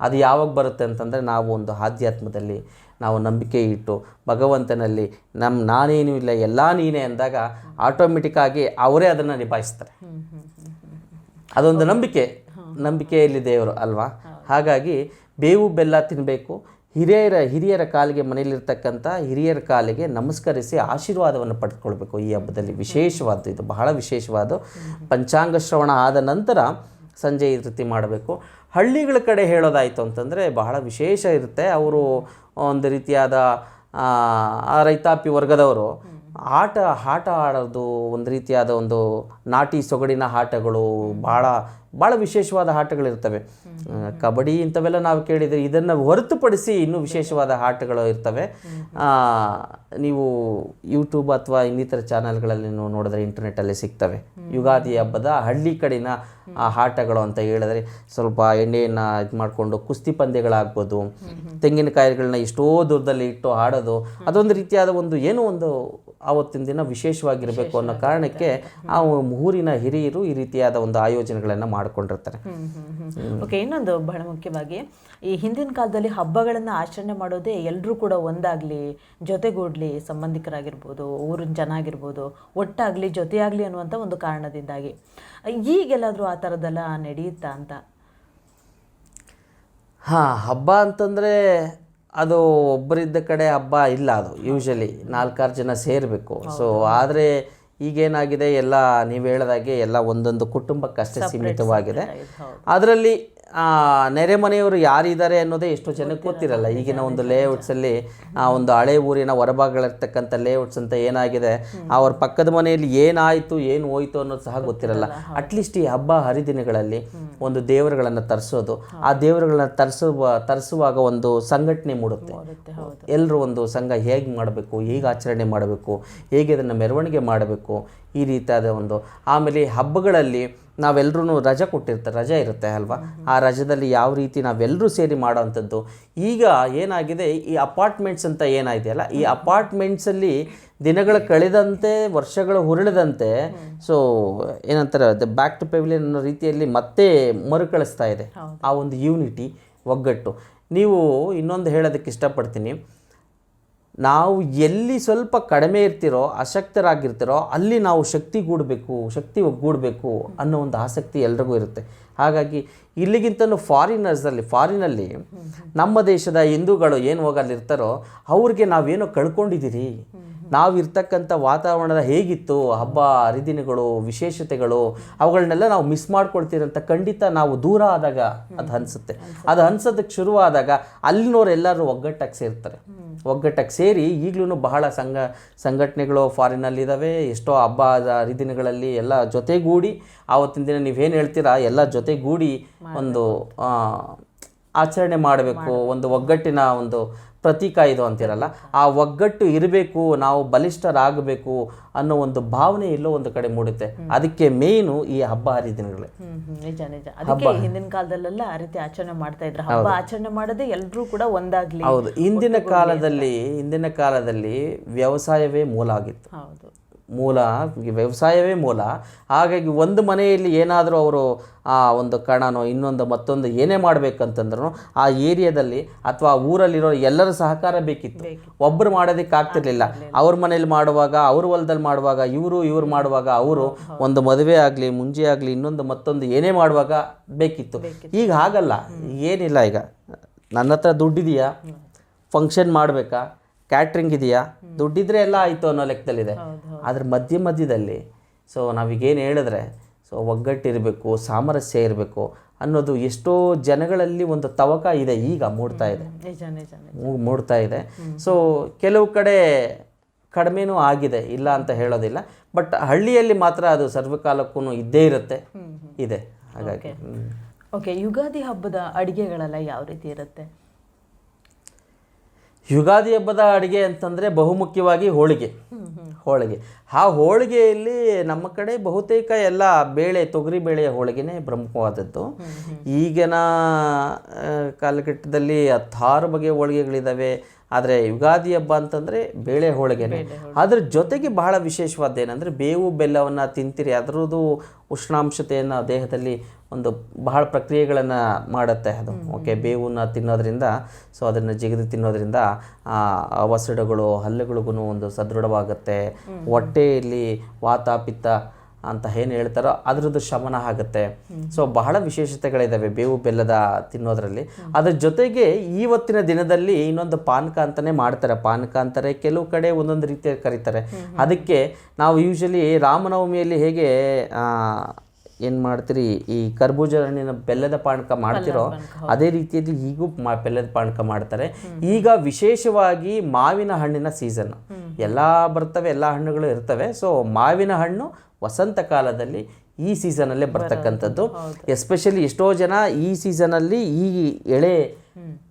ಅದು ಯಾವಾಗ ಬರುತ್ತೆ ಅಂತಂದರೆ ನಾವು ಒಂದು ಆಧ್ಯಾತ್ಮದಲ್ಲಿ ನಾವು ನಂಬಿಕೆ ಇಟ್ಟು ಭಗವಂತನಲ್ಲಿ ನಮ್ಮ ನಾನೇನು ಇಲ್ಲ ಎಲ್ಲ ನೀನೇ ಅಂದಾಗ ಆಟೋಮೆಟಿಕ್ಕಾಗಿ ಅವರೇ ಅದನ್ನು ನಿಭಾಯಿಸ್ತಾರೆ. ಅದೊಂದು ನಂಬಿಕೆ. ನಂಬಿಕೆಯಲ್ಲಿ ದೇವರು ಅಲ್ವಾ? ಹಾಗಾಗಿ ಬೇವು ಬೆಲ್ಲ ತಿನ್ನಬೇಕು ಹಿರಿಯರ ಹಿರಿಯರ ಕಾಲಿಗೆ ಮನೆಯಲ್ಲಿರ್ತಕ್ಕಂಥ ಹಿರಿಯರ ಕಾಲಿಗೆ ನಮಸ್ಕರಿಸಿ ಆಶೀರ್ವಾದವನ್ನು ಪಡೆದುಕೊಳ್ಬೇಕು ಈ ಹಬ್ಬದಲ್ಲಿ ವಿಶೇಷವಾದ್ದು ಇದು, ಬಹಳ ವಿಶೇಷವಾದ ಪಂಚಾಂಗ ಶ್ರವಣ ಆದ ನಂತರ ಸಂಜೆ ಈ ರೀತಿ ಮಾಡಬೇಕು. ಹಳ್ಳಿಗಳ ಕಡೆ ಹೇಳೋದಾಯಿತು ಅಂತಂದರೆ ಬಹಳ ವಿಶೇಷ ಇರುತ್ತೆ. ಅವರು ಒಂದು ರೀತಿಯಾದ ರೈತಾಪಿ ವರ್ಗದವರು ಆಟ ಆಟ ಆಡೋದು, ಒಂದು ರೀತಿಯಾದ ಒಂದು ನಾಟಿ ಸೊಗಡಿನ ಆಟಗಳು ಭಾಳ ಭಾಳ ವಿಶೇಷವಾದ ಆಟಗಳಿರ್ತವೆ ಕಬಡ್ಡಿ ಇಂಥವೆಲ್ಲ ನಾವು ಕೇಳಿದರೆ ಇದನ್ನು ಹೊರತುಪಡಿಸಿ ಇನ್ನೂ ವಿಶೇಷವಾದ ಆಟಗಳು ಇರ್ತವೆ. ನೀವು ಯೂಟ್ಯೂಬ್ ಅಥವಾ ಇನ್ನಿತರ ಚಾನಲ್ಗಳಲ್ಲಿ ನೀವು ನೋಡಿದ್ರೆ ಇಂಟರ್ನೆಟ್ಟಲ್ಲಿ ಸಿಗ್ತವೆ. ಯುಗಾದಿ ಹಬ್ಬದ ಹಳ್ಳಿ ಕಡಿನ ಆ ಆಟಗಳು ಅಂತ ಹೇಳಿದ್ರೆ ಸ್ವಲ್ಪ ಎಣ್ಣೆಯನ್ನು ಇದು ಮಾಡಿಕೊಂಡು ಕುಸ್ತಿ ಪಂದ್ಯಗಳಾಗ್ಬೋದು ತೆಂಗಿನಕಾಯಿಗಳನ್ನ ಎಷ್ಟೋ ದೂರದಲ್ಲಿ ಇಟ್ಟು ಆಡೋದು ಅದೊಂದು ರೀತಿಯಾದ ಒಂದು ಏನೋ ಒಂದು ಆವತ್ತಿನ ದಿನ ವಿಶೇಷವಾಗಿರಬೇಕು ಅನ್ನೋ ಕಾರಣಕ್ಕೆ ಆ ಊರಿನ ಹಿರಿಯರು ಈ ರೀತಿಯಾದ ಒಂದು ಆಯೋಜನೆಗಳನ್ನು ಮಾಡಿಕೊಂಡಿರ್ತಾರೆ. ಓಕೆ ಇನ್ನೊಂದು ಬಹಳ ಮುಖ್ಯವಾಗಿ ಈ ಹಿಂದಿನ ಕಾಲದಲ್ಲಿ ಹಬ್ಬಗಳನ್ನು ಆಚರಣೆ ಮಾಡೋದೇ ಎಲ್ಲರೂ ಕೂಡ ಒಂದಾಗಲಿ ಜೊತೆಗೂಡಲಿ ಸಂಬಂಧಿಕರಾಗಿರ್ಬೋದು ಊರಿನ ಜನ ಆಗಿರ್ಬೋದು ಒಟ್ಟಾಗಲಿ ಜೊತೆಯಾಗಲಿ ಅನ್ನುವಂಥ ಒಂದು ಕಾರಣದಿಂದಾಗಿ. ಈಗೆಲ್ಲಾದರೂ ಆ ಥರದ್ದೆಲ್ಲ ನಡೆಯುತ್ತಾ ಅಂತ? ಹಾಂ ಹಬ್ಬ ಅಂತಂದರೆ ಅದು ಒಬ್ಬರಿದ್ದ ಕಡೆ ಹಬ್ಬ ಇಲ್ಲ ಅದು ಯೂಶಲಿ ನಾಲ್ಕಾರು ಜನ ಸೇರಬೇಕು. ಸೊ ಆದರೆ ಈಗೇನಾಗಿದೆ ಎಲ್ಲ ನೀವು ಹೇಳ್ದಾಗೆ ಎಲ್ಲ ಒಂದೊಂದು ಕುಟುಂಬಕ್ಕಷ್ಟೇ ಸೀಮಿತವಾಗಿದೆ. ಅದರಲ್ಲಿ ನೆರೆ ಮನೆಯವರು ಯಾರಿದ್ದಾರೆ ಅನ್ನೋದೇ ಎಷ್ಟು ಜನಕ್ಕೆ ಗೊತ್ತಿರಲ್ಲ. ಈಗಿನ ಒಂದು ಲೇಔಟ್ಸಲ್ಲಿ ಆ ಒಂದು ಹಳೆ ಊರಿನ ಹೊರಭಾಗಗಳಿರ್ತಕ್ಕಂಥ ಲೇಔಟ್ಸ್ ಅಂತ ಏನಾಗಿದೆ ಅವ್ರ ಪಕ್ಕದ ಮನೆಯಲ್ಲಿ ಏನಾಯಿತು ಏನು ಹೋಯ್ತು ಅನ್ನೋದು ಸಹ ಗೊತ್ತಿರಲ್ಲ. ಅಟ್ಲೀಸ್ಟ್ ಈ ಹಬ್ಬ ಹರಿದಿನಗಳಲ್ಲಿ ಒಂದು ದೇವರುಗಳನ್ನು ತರಿಸೋದು. ಆ ದೇವರುಗಳನ್ನ ತರಿಸುವ ತರಿಸುವಾಗ ಒಂದು ಸಂಘಟನೆ ಮೂಡುತ್ತೆ. ಎಲ್ಲರೂ ಒಂದು ಸಂಘ ಹೇಗೆ ಮಾಡಬೇಕು ಹೇಗೆ ಆಚರಣೆ ಮಾಡಬೇಕು ಹೇಗೆ ಅದನ್ನು ಮೆರವಣಿಗೆ ಮಾಡಬೇಕು ಈ ರೀತಿಯಾದ ಒಂದು ಆಮೇಲೆ ಹಬ್ಬಗಳಲ್ಲಿ ನಾವೆಲ್ಲರೂ ರಜೆ ಕೊಟ್ಟಿರ್ತಾರೆ ರಜೆ ಇರುತ್ತೆ ಅಲ್ವಾ? ಆ ರಜದಲ್ಲಿ ಯಾವ ರೀತಿ ನಾವೆಲ್ಲರೂ ಸೇರಿ ಮಾಡೋವಂಥದ್ದು? ಈಗ ಏನಾಗಿದೆ ಈ ಅಪಾರ್ಟ್ಮೆಂಟ್ಸ್ ಅಂತ ಏನಾಗಿದೆಯಲ್ಲ ಈ ಅಪಾರ್ಟ್ಮೆಂಟ್ಸಲ್ಲಿ ದಿನಗಳು ಕಳೆದಂತೆ ವರ್ಷಗಳು ಹುರುಳಿದಂತೆ ಸೊ ಏನಂತಾರೆ ದ ಬ್ಯಾಕ್ ಟು ಪೆವಿಲಿಯನ್ ಅನ್ನೋ ರೀತಿಯಲ್ಲಿ ಮತ್ತೆ ಮರುಕಳಿಸ್ತಾ ಇದೆ. ಆ ಒಂದು ಯೂನಿಟಿ ಒಗ್ಗಟ್ಟು. ನೀವು ಇನ್ನೊಂದು ಹೇಳೋದಕ್ಕೆ ಇಷ್ಟಪಡ್ತೀನಿ. ನಾವು ಎಲ್ಲಿ ಸ್ವಲ್ಪ ಕಡಿಮೆ ಇರ್ತಿರೋ ಅಶಕ್ತರಾಗಿರ್ತಿರೋ ಅಲ್ಲಿ ನಾವು ಶಕ್ತಿಗೂಡಬೇಕು ಶಕ್ತಿ ಒಗ್ಗೂಡಬೇಕು ಅನ್ನೋ ಒಂದು ಆಸಕ್ತಿ ಎಲ್ರಿಗೂ ಇರುತ್ತೆ. ಹಾಗಾಗಿ ಇಲ್ಲಿಗಿಂತಲೂ ಫಾರಿನರ್ಸಲ್ಲಿ ಫಾರಿನಲ್ಲಿ ನಮ್ಮ ದೇಶದ ಹಿಂದೂಗಳು ಏನು ಹೋಗಲ್ಲಿರ್ತಾರೋ ಅವ್ರಿಗೆ ನಾವೇನೋ ಕಳ್ಕೊಂಡಿದ್ದೀರಿ ನಾವಿರ್ತಕ್ಕಂಥ ವಾತಾವರಣದ ಹೇಗಿತ್ತು ಹಬ್ಬ ಹರಿದಿನಗಳು ವಿಶೇಷತೆಗಳು ಅವುಗಳನ್ನೆಲ್ಲ ನಾವು ಮಿಸ್ ಮಾಡ್ಕೊಳ್ತೀರಂತ ಖಂಡಿತ ನಾವು ದೂರ ಆದಾಗ ಅದು ಅನಿಸುತ್ತೆ. ಅದು ಅನ್ಸೋದಕ್ಕೆ ಶುರುವಾದಾಗ ಅಲ್ಲಿನವರೆಲ್ಲರೂ ಒಗ್ಗಟ್ಟಾಗಿ ಸೇರ್ತಾರೆ. ಒಗ್ಗಟ್ಟಾಗಿ ಸೇರಿ ಈಗಲೂ ಬಹಳ ಸಂಘ ಸಂಘಟನೆಗಳು ಫಾರಿನಲ್ಲಿದ್ದಾವೆ ಎಷ್ಟೋ ಹಬ್ಬ ಹರಿದಿನಗಳಲ್ಲಿ ಎಲ್ಲ ಜೊತೆಗೂಡಿ ಆವತ್ತಿನ ದಿನ ನೀವೇನು ಹೇಳ್ತೀರಾ ಎಲ್ಲ ಜೊತೆಗೂಡಿ ಒಂದು ಆಚರಣೆ ಮಾಡಬೇಕು ಒಂದು ಒಗ್ಗಟ್ಟಿನ ಒಂದು ಪ್ರತೀಕ ಇದು ಅಂತಿರಲ್ಲ ಆ ಒಗ್ಗಟ್ಟು ಇರಬೇಕು ನಾವು ಬಲಿಷ್ಠರಾಗಬೇಕು ಅನ್ನೋ ಒಂದು ಭಾವನೆ ಎಲ್ಲೋ ಒಂದು ಕಡೆ ಮೂಡುತ್ತೆ. ಅದಕ್ಕೆ ಮೇನು ಈ ಹಬ್ಬ ಹರಿದಿನಗಳೇ. ನಿಜ ನಿಜ. ಅದಕ್ಕೆ ಹಿಂದಿನ ಕಾಲದಲ್ಲೆಲ್ಲ ಆ ರೀತಿ ಆಚರಣೆ ಮಾಡ್ತಾ ಇದ್ರು. ಹಬ್ಬ ಆಚರಣೆ ಮಾಡದೆ ಎಲ್ಲರೂ ಕೂಡ ಒಂದಾಗ್ಲಿ ಹೌದು. ಇಂದಿನ ಕಾಲದಲ್ಲಿ ಹಿಂದಿನ ಕಾಲದಲ್ಲಿ ವ್ಯವಸಾಯವೇ ಮೂಲ ಆಗಿತ್ತು. ಹೌದು. ಮೂಲ ವ್ಯವಸಾಯವೇ ಮೂಲ. ಹಾಗಾಗಿ ಒಂದು ಮನೆಯಲ್ಲಿ ಏನಾದರೂ ಅವರು ಆ ಒಂದು ಕಣನೋ ಇನ್ನೊಂದು ಮತ್ತೊಂದು ಏನೇ ಮಾಡಬೇಕಂತಂದ್ರೂ ಆ ಏರಿಯಾದಲ್ಲಿ ಅಥವಾ ಆ ಊರಲ್ಲಿರೋ ಎಲ್ಲರ ಸಹಕಾರ ಬೇಕಿತ್ತು. ಒಬ್ಬರು ಮಾಡೋದಕ್ಕೆ ಆಗ್ತಿರ್ಲಿಲ್ಲ. ಅವ್ರ ಮನೇಲಿ ಮಾಡುವಾಗ ಅವ್ರ ಹೊಲದಲ್ಲಿ ಮಾಡುವಾಗ ಇವರು ಇವರು ಮಾಡುವಾಗ ಅವರು ಒಂದು ಮದುವೆ ಆಗಲಿ ಮುಂಜೆ ಆಗಲಿ ಇನ್ನೊಂದು ಮತ್ತೊಂದು ಏನೇ ಮಾಡುವಾಗ ಬೇಕಿತ್ತು. ಈಗ ಹಾಗಲ್ಲ. ಏನಿಲ್ಲ ಈಗ. ನನ್ನ ಹತ್ರ ದುಡ್ಡಿದೆಯಾ? ಫಂಕ್ಷನ್ ಮಾಡಬೇಕಾ? ಕ್ಯಾಟ್ರಿಂಗ್ ಇದೆಯಾ? ದುಡ್ಡಿದ್ರೆ ಎಲ್ಲ ಆಯಿತು ಅನ್ನೋ ಲೆಕ್ಕದಲ್ಲಿದೆ. ಆದರೆ ಮಧ್ಯ ಮಧ್ಯದಲ್ಲಿ ಸೊ ನಾವೀಗೇನು ಹೇಳಿದ್ರೆ ಸೊ ಒಗ್ಗಟ್ಟಿರಬೇಕು ಸಾಮರಸ್ಯ ಇರಬೇಕು ಅನ್ನೋದು ಎಷ್ಟೋ ಜನಗಳಲ್ಲಿ ಒಂದು ತವಕ ಇದೆ ಈಗ ಮೂಡ್ತಾ ಇದೆ. ಮೂಡ್ತಾ ಇದೆ. ಸೊ ಕೆಲವು ಕಡೆ ಕಡಿಮೆನೂ ಆಗಿದೆ ಇಲ್ಲ ಅಂತ ಹೇಳೋದಿಲ್ಲ. ಬಟ್ ಹಳ್ಳಿಯಲ್ಲಿ ಮಾತ್ರ ಅದು ಸರ್ವಕಾಲಕ್ಕೂ ಇದ್ದೇ ಇರುತ್ತೆ. ಇದೆ ಹಾಗಾಗಿ. ಓಕೆ ಯುಗಾದಿ ಹಬ್ಬದ ಅಡುಗೆಗಳೆಲ್ಲ ಯಾವ ರೀತಿ ಇರುತ್ತೆ? ಯುಗಾದಿ ಹಬ್ಬದ ಅಡುಗೆ ಅಂತಂದರೆ ಬಹುಮುಖ್ಯವಾಗಿ ಹೋಳಿಗೆ. ಹೋಳಿಗೆ. ಆ ಹೋಳಿಗೆಯಲ್ಲಿ ನಮ್ಮ ಕಡೆ ಬಹುತೇಕ ಎಲ್ಲ ಬೇಳೆ ತೊಗರಿ ಬೇಳೆಯ ಹೋಳಿಗೆನೇ ಪ್ರಮುಖವಾದದ್ದು. ಈಗಿನ ಕಾಲಘಟ್ಟದಲ್ಲಿ ಹತ್ತಾರು ಬಗೆಯ ಹೋಳಿಗೆಗಳಿದ್ದಾವೆ ಆದರೆ ಯುಗಾದಿ ಹಬ್ಬ ಅಂತಂದರೆ ಬೇಳೆ ಹೋಳಿಗೆನೇ. ಅದ್ರ ಜೊತೆಗೆ ಬಹಳ ವಿಶೇಷವಾದ ಏನಂದರೆ ಬೇವು ಬೆಲ್ಲವನ್ನು ತಿಂತೀರಿ. ಅದರದ್ದು ಉಷ್ಣಾಂಶತೆಯನ್ನು ದೇಹದಲ್ಲಿ ಒಂದು ಬಹಳ ಪ್ರಕ್ರಿಯೆಗಳನ್ನು ಮಾಡುತ್ತೆ ಅದು. ಓಕೆ ಬೇವನ್ನು ತಿನ್ನೋದ್ರಿಂದ ಸೊ ಅದನ್ನು ಜಿಗಿದು ತಿನ್ನೋದ್ರಿಂದ ಆ ಅವಸಡುಗಳು ಹಲ್ಲುಗಳಿಗೂ ಒಂದು ಸದೃಢವಾಗುತ್ತೆ. ಹೊಟ್ಟೆಯಲ್ಲಿ ವಾತ ಪಿತ್ತ ಅಂತ ಏನು ಹೇಳ್ತಾರೋ ಅದರದ್ದು ಶಮನ ಆಗುತ್ತೆ. ಸೊ ಬಹಳ ವಿಶೇಷತೆಗಳಿದ್ದಾವೆ ಬೇವು ಬೆಲ್ಲದ ತಿನ್ನೋದ್ರಲ್ಲಿ. ಅದ್ರ ಜೊತೆಗೆ ಇವತ್ತಿನ ದಿನದಲ್ಲಿ ಇನ್ನೊಂದು ಪಾನಕ ಅಂತಲೇ ಮಾಡ್ತಾರೆ. ಪಾನಕ ಅಂತಾರೆ ಕೆಲವು ಕಡೆ ಒಂದೊಂದು ರೀತಿಯಲ್ಲಿ ಕರೀತಾರೆ. ಅದಕ್ಕೆ ನಾವು ಯೂಶಲಿ ರಾಮನವಮಿಯಲ್ಲಿ ಹೇಗೆ ಏನು ಮಾಡ್ತೀರಿ ಈ ಕರ್ಬೂಜ ಹಣ್ಣಿನ ಬೆಲ್ಲದ ಪಾನಕ ಮಾಡ್ತಿರೋ ಅದೇ ರೀತಿಯಲ್ಲಿ ಈಗೂ ಮಾ ಬೆಲ್ಲದ ಪಾನಕ ಮಾಡ್ತಾರೆ. ಈಗ ವಿಶೇಷವಾಗಿ ಮಾವಿನ ಹಣ್ಣಿನ ಸೀಸನ್ ಎಲ್ಲ ಬರ್ತವೆ ಎಲ್ಲ ಹಣ್ಣುಗಳು ಇರ್ತವೆ. ಸೊ ಮಾವಿನ ಹಣ್ಣು ವಸಂತ ಕಾಲದಲ್ಲಿ ಈ ಸೀಸನಲ್ಲೇ ಬರ್ತಕ್ಕಂಥದ್ದು. ಎಸ್ಪೆಷಲಿ ಎಷ್ಟೋ ಜನ ಈ ಸೀಸನಲ್ಲಿ ಈ ಎಳೆ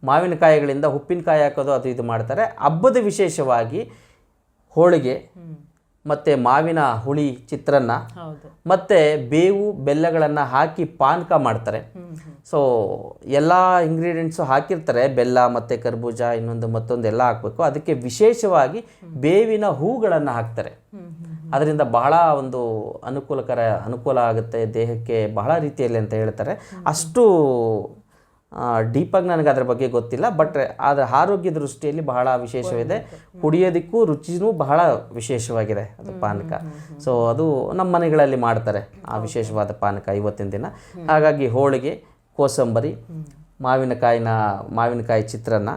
ಮಾವಿನಕಾಯಿಗಳಿಂದ ಉಪ್ಪಿನಕಾಯಿ ಹಾಕೋದು ಅದು ಇದು ಮಾಡ್ತಾರೆ. ಹಬ್ಬದ ವಿಶೇಷವಾಗಿ ಹೋಳಿಗೆ ಮತ್ತು ಮಾವಿನ ಹುಳಿ ಚಿತ್ರಾನ್ನ ಮತ್ತು ಬೇವು ಬೆಲ್ಲಗಳನ್ನು ಹಾಕಿ ಪಾನಕ ಮಾಡ್ತಾರೆ. ಸೊ ಎಲ್ಲ ಇಂಗ್ರೀಡಿಯೆಂಟ್ಸು ಹಾಕಿರ್ತಾರೆ. ಬೆಲ್ಲ ಮತ್ತು ಕರ್ಬೂಜ ಇನ್ನೊಂದು ಮತ್ತೊಂದು ಎಲ್ಲ ಹಾಕಬೇಕು. ಅದಕ್ಕೆ ವಿಶೇಷವಾಗಿ ಬೇವಿನ ಹೂಗಳನ್ನು ಹಾಕ್ತಾರೆ. ಅದರಿಂದ ಬಹಳ ಒಂದು ಅನುಕೂಲಕರ ಅನುಕೂಲ ಆಗುತ್ತೆ. ದೇಹಕ್ಕೆ ಬಹಳ ರೀತಿಯಲ್ಲಿ ಅಂತ ಹೇಳ್ತಾರೆ. ಅಷ್ಟು ಡೀಪಾಗಿ ನನಗೆ ಅದರ ಬಗ್ಗೆ ಗೊತ್ತಿಲ್ಲ ಬಟ್ ಅದರ ಆರೋಗ್ಯ ದೃಷ್ಟಿಯಲ್ಲಿ ಬಹಳ ವಿಶೇಷವಿದೆ. ಕುಡಿಯೋದಕ್ಕೂ ರುಚಿನೂ ಬಹಳ ವಿಶೇಷವಾಗಿದೆ ಅದು ಪಾನಕ. ಸೊ ಅದು ನಮ್ಮ ಮನೆಗಳಲ್ಲಿ ಮಾಡ್ತಾರೆ ಆ ವಿಶೇಷವಾದ ಪಾನಕ ಇವತ್ತಿನ ದಿನ. ಹಾಗಾಗಿ ಹೋಳಿಗೆ ಕೋಸಂಬರಿ ಮಾವಿನಕಾಯಿನ ಮಾವಿನಕಾಯಿ ಚಿತ್ರಾನ್ನ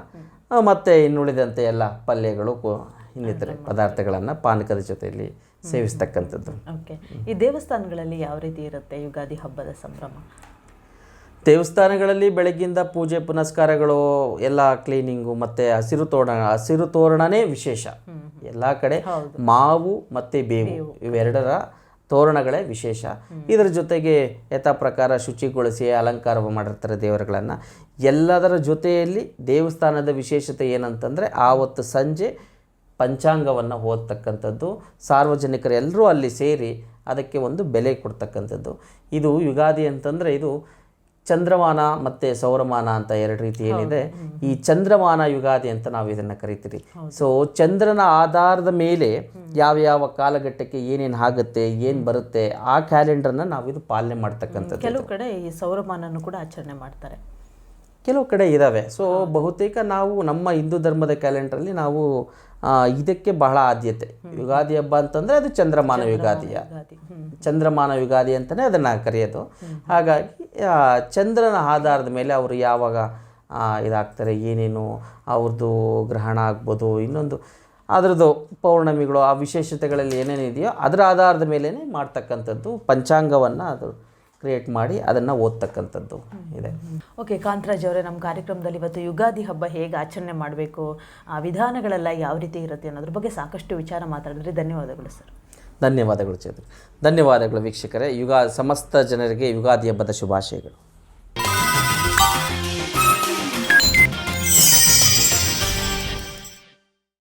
ಮತ್ತು ಇನ್ನುಳಿದಂತೆ ಎಲ್ಲ ಪಲ್ಯಗಳು ಕೋ- ಇನ್ನಿತರೆ ಪದಾರ್ಥಗಳನ್ನು ಪಾನಕದ ಜೊತೆಯಲ್ಲಿ ಸೇವಿಸ್ತಕ್ಕಂಥದ್ದು. ಓಕೆ. ಈ ದೇವಸ್ಥಾನಗಳಲ್ಲಿ ಯಾವ ರೀತಿ ಇರುತ್ತೆ ಯುಗಾದಿ ಹಬ್ಬದ ಸಂಭ್ರಮ? ದೇವಸ್ಥಾನಗಳಲ್ಲಿ ಬೆಳಗ್ಗಿಂದ ಪೂಜೆ ಪುನಸ್ಕಾರಗಳು ಎಲ್ಲ ಕ್ಲೀನಿಂಗು ಮತ್ತು ಹಸಿರು ತೋರಣ ಹಸಿರು ತೋರಣನೇ ವಿಶೇಷ. ಎಲ್ಲ ಕಡೆ ಮಾವು ಮತ್ತು ಬೇವು ಇವೆರಡರ ತೋರಣಗಳೇ ವಿಶೇಷ. ಇದರ ಜೊತೆಗೆ ಯಥಾ ಪ್ರಕಾರ ಶುಚಿಗೊಳಿಸಿ ಅಲಂಕಾರ ಮಾಡಿರ್ತಾರೆ ದೇವರುಗಳನ್ನು. ಎಲ್ಲದರ ಜೊತೆಯಲ್ಲಿ ದೇವಸ್ಥಾನದ ವಿಶೇಷತೆ ಏನಂತಂದರೆ ಆವತ್ತು ಸಂಜೆ ಪಂಚಾಂಗವನ್ನು ಓದ್ತಕ್ಕಂಥದ್ದು ಸಾರ್ವಜನಿಕರೆಲ್ಲರೂ ಅಲ್ಲಿ ಸೇರಿ ಅದಕ್ಕೆ ಒಂದು ಬೆಲೆ ಕೊಡ್ತಕ್ಕಂಥದ್ದು. ಇದು ಯುಗಾದಿ ಅಂತಂದರೆ ಇದು ಚಂದ್ರಮಾನ ಮತ್ತು ಸೌರಮಾನ ಅಂತ ಎರಡು ರೀತಿ ಏನಿದೆ. ಈ ಚಂದ್ರಮಾನ ಯುಗಾದಿ ಅಂತ ನಾವು ಇದನ್ನು ಕರಿತೀವಿ ಸೊ ಚಂದ್ರನ ಆಧಾರದ ಮೇಲೆ ಯಾವ ಯಾವ ಕಾಲಘಟ್ಟಕ್ಕೆ ಏನೇನು ಆಗುತ್ತೆ ಏನು ಬರುತ್ತೆ ಆ ಕ್ಯಾಲೆಂಡರ್ನ ನಾವು ಇದು ಪಾಲನೆ ಮಾಡ್ತಕ್ಕಂಥದ್ದು ಕೆಲವು ಕಡೆ ಈ ಸೌರಮಾನನೂ ಕೂಡ ಆಚರಣೆ ಮಾಡ್ತಾರೆ. ಕೆಲವು ಕಡೆ ಇದ್ದಾವೆ ಸೊ ಬಹುತೇಕ ನಾವು ನಮ್ಮ ಹಿಂದೂ ಧರ್ಮದ ಕ್ಯಾಲೆಂಡ್ರಲ್ಲಿ ನಾವು ಆ, ಇದಕ್ಕೆ ಬಹಳ ಆದ್ಯತೆ. ಯುಗಾದಿ ಹಬ್ಬ ಅಂತಂದರೆ ಅದು ಚಂದ್ರಮಾನ ಯುಗಾದಿಯ. ಚಂದ್ರಮಾನ ಯುಗಾದಿ ಅಂತಲೇ ಅದನ್ನು ಕರೆಯೋದು. ಹಾಗಾಗಿ ಚಂದ್ರನ ಆಧಾರದ ಮೇಲೆ ಅವರು ಯಾವಾಗ ಇದಾಗ್ತಾರೆ ಏನೇನು ಅವ್ರದ್ದು ಗ್ರಹಣ ಆಗ್ಬೋದು ಇನ್ನೊಂದು ಅದರದ್ದು ಪೌರ್ಣಮಿಗಳು ಆ ವಿಶೇಷತೆಗಳಲ್ಲಿ ಏನೇನಿದೆಯೋ ಅದರ ಆಧಾರದ ಮೇಲೇ ಮಾಡ್ತಕ್ಕಂಥದ್ದು ಪಂಚಾಂಗವನ್ನು ಅದು ಕ್ರಿಯೇಟ್ ಮಾಡಿ ಅದನ್ನು ಓದ್ತಕ್ಕಂಥದ್ದು ಇದೆ. ಓಕೆ ಕಾಂತರಾಜ್ ಅವರೇ ನಮ್ಮ ಕಾರ್ಯಕ್ರಮದಲ್ಲಿ ಇವತ್ತು ಯುಗಾದಿ ಹಬ್ಬ ಹೇಗೆ ಆಚರಣೆ ಮಾಡಬೇಕು ಆ ವಿಧಾನಗಳೆಲ್ಲ ಯಾವ ರೀತಿ ಇರುತ್ತೆ ಅನ್ನೋದ್ರ ಬಗ್ಗೆ ಸಾಕಷ್ಟು ವಿಚಾರ ಮಾತಾಡಿದ್ರೆ. ಧನ್ಯವಾದಗಳು ಸರ್. ಧನ್ಯವಾದಗಳು ಚೇತನ್ ಧನ್ಯವಾದಗಳು ವೀಕ್ಷಕರೇ. ಯುಗಾ ಸಮಸ್ತ ಜನರಿಗೆ ಯುಗಾದಿ ಹಬ್ಬದ ಶುಭಾಶಯಗಳು.